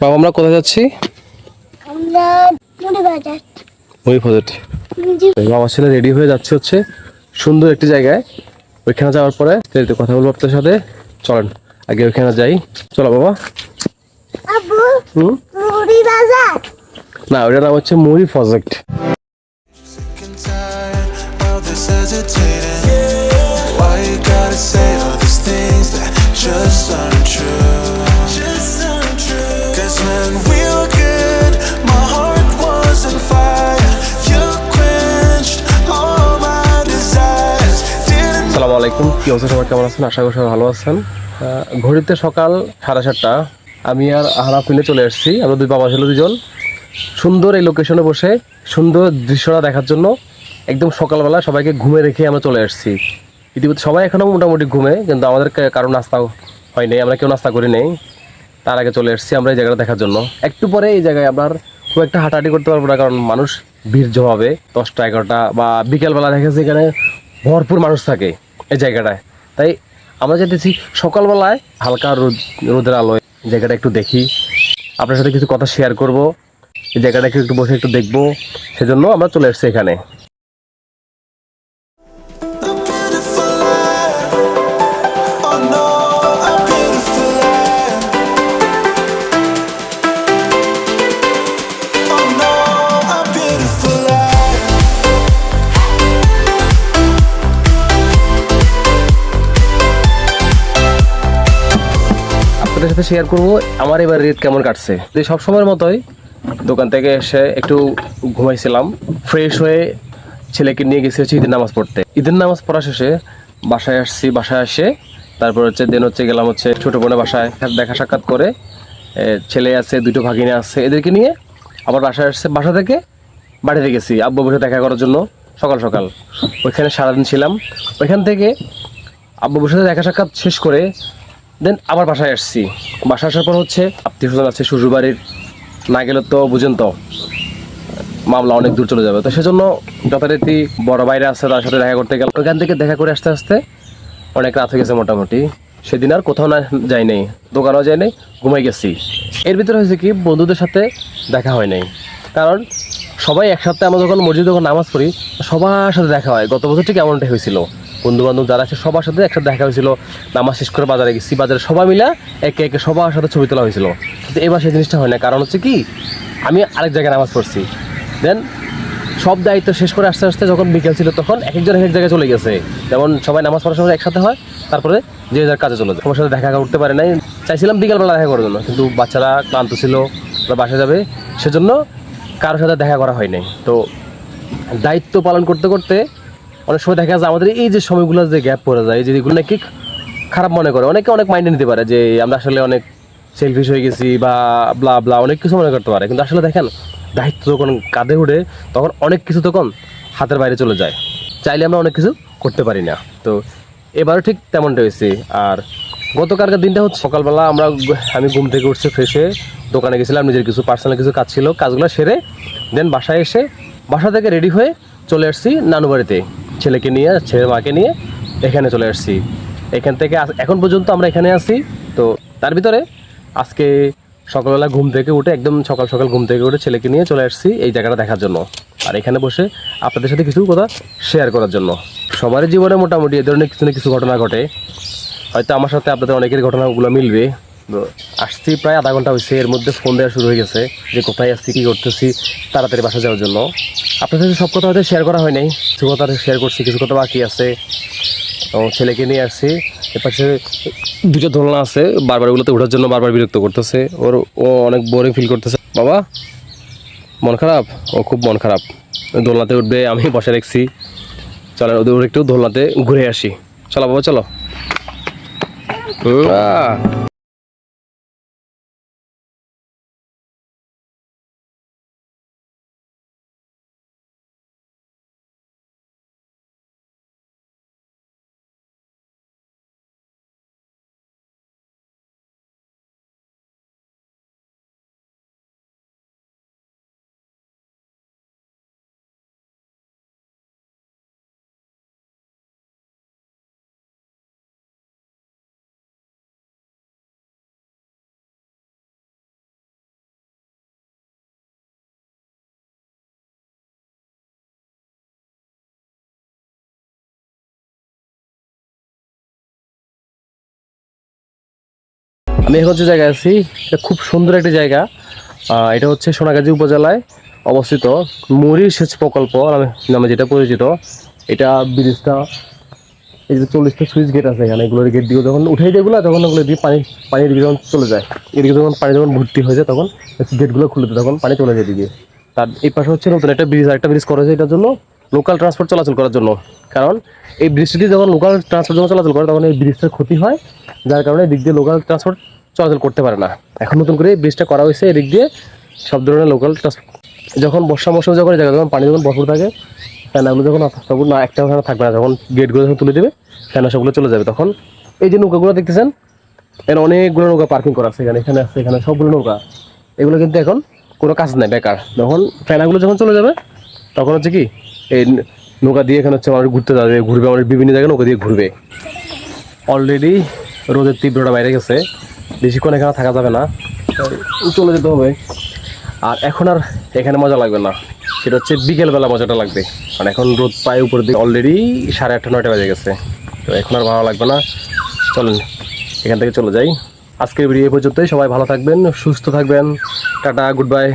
বাবা আমরা কোথায় যাচ্ছি? আমরা মুড়ি বাজার। বাবা ছেলে রেডি হয়ে যাচ্ছে হচ্ছে সুন্দর একটি জায়গায়। ওইখানে যাওয়ার পরে তেল তো কথা বলব আপনার সাথে। চলেন আগে ওইখানে যাই। চলো বাবা। না ওইটার নাম হচ্ছে মুড়ি প্রজেক্ট আলাইকুম, কি অবস্থা? সবাই কেমন আছেন? আশা করি সবাই ভালো আছেন। ঘড়িতে সকাল সাড়ে সাতটা। আমি আর আহরাফ মিলে চলে এসেছি। আমরা দুই বাবা ছিল দুজন সুন্দর এই লোকেশনে বসে, সুন্দর দৃশ্যটা দেখার জন্য একদম সকালবেলা সবাইকে ঘুমে রেখে আমরা চলে এসেছি। ইতিমধ্যে সবাই এখনও মোটামুটি ঘুমে, কিন্তু আমাদের কারও নাস্তা হয়নি আমরা কেউ নাস্তা করি নেই। তার আগে চলে এসেছি আমরা এই জায়গাটা দেখার জন্য। একটু পরে এই জায়গায় আপনার খুব একটা হাঁটাহাঁটি করতে পারব না, কারণ মানুষ ভিড় জমাবে। দশটা, এগারোটা বা বিকেলবেলা দেখেছি এখানে ভরপুর মানুষ থাকে। এই জায়গাটায়। তাই আমরা যেতেছি সকালবেলায় হালকা রোদ রোদের আলোয়। জায়গাটা একটু দেখি। আপনার সাথে কিছু কথা শেয়ার করব। এই জায়গাটাকে একটু বসে একটু দেখব। সেজন্য আমরা চলে এসেছি এখানে। সাথে শেয়ার করব, আমার এবার রেট কেমন কাটছে? যে সব সময়ের মতোই দোকান থেকে এসে একটু ঘুমাইছিলাম ফ্রেশ হয়ে ছেলেকে নিয়ে গেছি হচ্ছে ঈদের নামাজ পড়তে। ঈদের নামাজ পড়া শেষে বাসায় আসছি, বাসায় আসে তারপর হচ্ছে দেন হচ্ছে গেলাম হচ্ছে ছোটো বোনের বাসায় দেখা সাক্ষাৎ করে ছেলে আছে, দুটো ভাগিনে আছে, এদেরকে নিয়ে আবার বাসায় আসছে বাসা থেকে বাড়িতে গেছি, আব্বু বসে দেখা করার জন্য সকাল সকাল। ওইখানে সারাদিন ছিলাম। ওইখান থেকে আব্বু বসে দেখা সাক্ষাৎ শেষ করে দেন আবার বাসায় আসছি। বাসায় আসার পর হচ্ছে আত্মীয় স্বজন আছে, শ্বশুরবাড়ির, না গেলে তো বুঝেন তো, মামলা অনেক দূর চলে যাবে। তো সেজন্য যথারীতি বড় বাইরে আছে, তার সাথে দেখা করতে গেলাম ওইখান থেকে দেখা করে আসতে আসতে অনেক রাত হয়ে গেছে মোটামুটি। সেদিন আর কোথাও না যাই নাই, দোকানও যাই নাই, ঘুমাই গেছি। এর ভিতরে হয়েছে কি, বন্ধুদের সাথে দেখা হয় নাই। কারণ সবাই একসাথে আমরা যখন মসজিদে যখন নামাজ পড়ি, সবার সাথে দেখা হয়। গত বছর ঠিক এমনটাই হয়েছিল। বন্ধু বান্ধব যারা আছে, সবার সাথে একসাথে দেখা হয়েছিল, নামাজ শেষ করে বাজারে গেছি। বাজারে সবাই মিলে একে একে সবার সাথে ছবি তোলা হয়েছিল। কিন্তু এবার সেই জিনিসটা হয় না, কারণ হচ্ছে কি, আমি আরেক জায়গায় নামাজ পড়ছি। দেন সব দায়িত্ব শেষ করে আস্তে আস্তে যখন বিকেল ছিল, তখন এক একজন এক এক জায়গায় চলে গেছে। যেমন সবাই নামাজ পড়ার সময় একসাথে হয়, তারপরে যে যার কাজে চলে যায়। সাথে দেখা করতে পারে নাই। চাইছিলাম বিকেলবেলা দেখা করার জন্য, কিন্তু বাচ্চারা ক্লান্ত ছিল, ওরা বাসা যাবে। সেজন্য কারোর সাথে দেখা করা হয় নাই তো দায়িত্ব পালন করতে করতে অনেক সময় দেখা যায় আমাদের এই যে সময়গুলো যে গ্যাপ পড়ে যায়, এই যে এগুলো নাকি খারাপ মনে করে। অনেকে অনেক মাইন্ডে নিতে পারে যে, আমরা আসলে অনেক সেলফিশ হয়ে গেছি বা ব্লা ব্লা অনেক কিছু মনে করতে পারে। কিন্তু আসলে দেখেন, দায়িত্ব যখন কাঁধে উঠে তখন অনেক কিছু তখন হাতের বাইরে চলে যায়। চাইলে আমরা অনেক কিছু করতে পারি না। তো এবারও ঠিক তেমনটা হয়েছে। আর গতকালকার দিনটা হচ্ছে সকালবেলা আমরা আমি ঘুম থেকে উঠছে ফ্রেশ দোকানে গেছিলাম, নিজের কিছু পার্সোনাল কিছু কাজ ছিল, কাজগুলো সেরে দেন বাসায় এসে বাসা থেকে রেডি হয়ে চলে আসছি নানু বাড়িতে ছেলেকে নিয়ে ছেলের মাকে নিয়ে এখানে চলে আসছি। এখান থেকে এখন পর্যন্ত আমরা এখানে আছি। তো তার ভিতরে আজকে সকালবেলা ঘুম থেকে উঠে, একদম সকাল সকাল ঘুম থেকে উঠে ছেলেকে নিয়ে চলে আসছি এই জায়গাটা দেখার জন্য। আর এখানে বসে আপনাদের সাথে কিছু কথা শেয়ার করার জন্য। সবারই জীবনে মোটামুটি এ ধরনের কিছু না কিছু ঘটনা ঘটে। হয়তো আমার সাথে আপনাদের অনেকের ঘটনাগুলো মিলবে। তো আসছি প্রায় আধা ঘণ্টা হয়েছে এর মধ্যে ফোন দেওয়া শুরু হয়ে গেছে যে কোথায় আসছি কী করতেছি, তাড়াতাড়ি বাসা যাওয়ার জন্য। আপনার সাথে সব কথা হয়তো শেয়ার করা হয় নাই, কিছু কথা শেয়ার করছি, কিছু কথা বাকি আছে। তো ছেলেকে নিয়ে আসছি এপাশে দুটো দোলনা আছে বারবার ওগুলোতে ওঠার জন্য বারবার বিরক্ত করতেছে। ওর, ও অনেক বোরিং ফিল করতেছে। বাবা, মন খারাপ? ও খুব মন খারাপ। দোলনাতে উঠবে, আমি বসে রেখছি চলেন, ওদের একটু দোলনাতে ঘুরে আসি। চলো বাবা, চলো। আমি এখন যে জায়গায় আছি। এটা খুব সুন্দর একটি জায়গা। এটা হচ্ছে সোনাগাজী উপজেলায় অবস্থিত মুড়ি সেচ প্রকল্প নামে যেটা পরিচিত। এটা ব্রিজটা এই যে চল্লিশটা সুইচ গেট আছে এখানে। এগুলোর গেট দিয়ে যখন উঠে যায় এগুলো, তখন ওগুলো দিয়ে পানি পানির দিকে যখন চলে যায়। এদিকে যখন পানি যখন ভর্তি হয়ে যায়, তখন গেটগুলো খুলে দেয়, তখন পানি চলে যায় এদিকে। তার এই পাশে হচ্ছে নতুন একটা ব্রিজ একটা ব্রিজ করা হয়েছে এটার জন্য। লোকাল ট্রান্সপোর্ট চলাচল করার জন্য। কারণ এই ব্রিজটি যখন লোকাল ট্রান্সপোর্ট যখন চলাচল করে, তখন এই ব্রিজটার ক্ষতি হয়। যার কারণে এদিক দিয়ে লোকাল ট্রান্সপোর্ট চলাচল করতে পারে না। এখন নতুন করে ব্রিজটা করা হয়েছে, এদিক দিয়ে সব ধরনের লোকাল যখন বর্ষা মৌসুম যখন এই জায়গায় যখন পানি যখন ভরপুর থাকে ফ্যানাগুলো যখন সবগুলো না, একটা ফ্যান থাকবে না, যখন গেটগুলো যখন তুলে দেবে ফ্যানা সবগুলো চলে যাবে। তখন এই যে নৌকাগুলো দেখতেছেন, এখানে অনেকগুলো নৌকা পার্কিং করা আছে, এখানে এখানে আছে, এখানে সবগুলো নৌকা। এগুলো কিন্তু এখন কোনো কাজ নাই, বেকার। যখন ফ্যানাগুলো যখন চলে যাবে, তখন হচ্ছে কি, এই নৌকা দিয়ে এখানে হচ্ছে মানুষ ঘুরতে যাবে, ঘুরবে আমাদের বিভিন্ন জায়গায় নৌকা দিয়ে ঘুরবে। অলরেডি রোদের তীব্রতা বাইরে গেছে। বেশিক্ষণ এখানে থাকা যাবে না। চলে যেতে হবে। আর এখন আর এখানে মজা লাগবে না। সেটা হচ্ছে বিকেলবেলা মজাটা লাগবে। কারণ এখন রোদ পায় উপর দিয়ে অলরেডি সাড়ে আটটা নয়টা বেজে গেছে। তো এখন আর ভালো লাগবে না। চলেন এখান থেকে চলে যাই। আজকের ভিডিও এই পর্যন্তই। সবাই ভালো থাকবেন সুস্থ থাকবেন। Tata good bye